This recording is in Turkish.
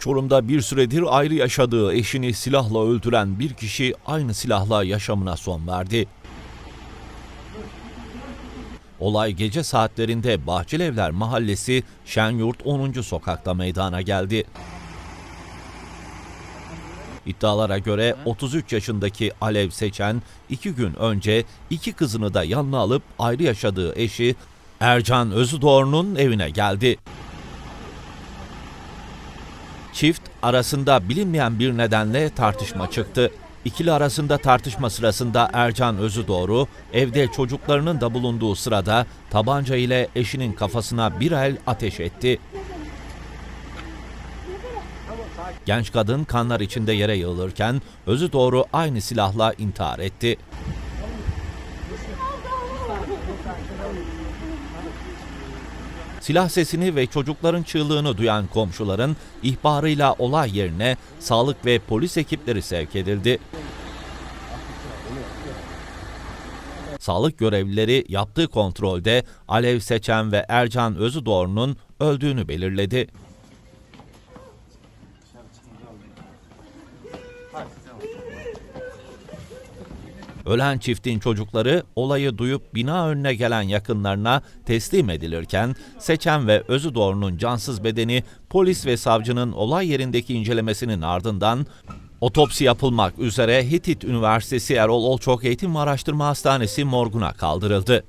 Çorum'da bir süredir ayrı yaşadığı eşini silahla öldüren bir kişi aynı silahla yaşamına son verdi. Olay gece saatlerinde Bahçelievler Mahallesi Şenyurt 10. sokakta meydana geldi. İddialara göre 33 yaşındaki Alev Seçen iki gün önce iki kızını da yanına alıp ayrı yaşadığı eşi Ercan Özüdoğru'nun evine geldi. Çift arasında bilinmeyen bir nedenle tartışma çıktı. İkili arasında tartışma sırasında Ercan Özüdoğru evde çocuklarının da bulunduğu sırada tabanca ile eşinin kafasına bir el ateş etti. Genç kadın kanlar içinde yere yığılırken Özüdoğru aynı silahla intihar etti. Silah sesini ve çocukların çığlığını duyan komşuların ihbarıyla olay yerine sağlık ve polis ekipleri sevk edildi. Sağlık görevlileri yaptığı kontrolde Alev Seçen ve Ercan Özüdoğru'nun öldüğünü belirledi. Ölen çiftin çocukları olayı duyup bina önüne gelen yakınlarına teslim edilirken Seçen ve Özüdoğru'nun cansız bedeni polis ve savcının olay yerindeki incelemesinin ardından otopsi yapılmak üzere Hitit Üniversitesi Erol Olçok Eğitim ve Araştırma Hastanesi morguna kaldırıldı.